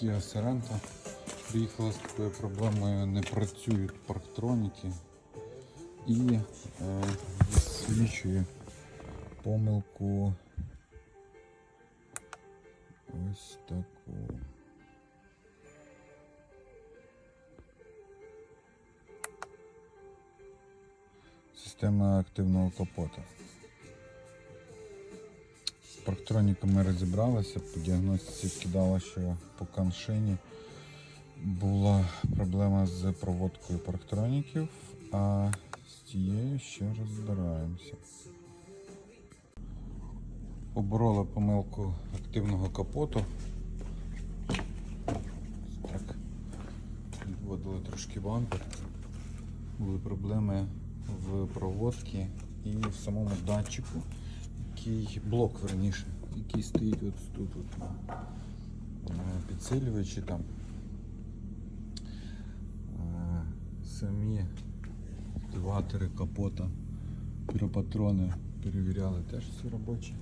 Kia Sorento. Приїхала з такою проблемою, не працюють парктроніки і е, помилку ось таку. Система активного капота. З парктроніками розібралася, по діагностиці вкидала, що по каншині була проблема з проводкою парктроніків, а з тією ще розбираємося. Поборола помилку активного капоту. Так, відводили трошки бампер. Були проблеми в проводці і в самому датчику, який блок верніше, який стоїть от тут от, підсилювачі там. Е, Самі активатори капота, піропатрони перевіряли теж всі робочі.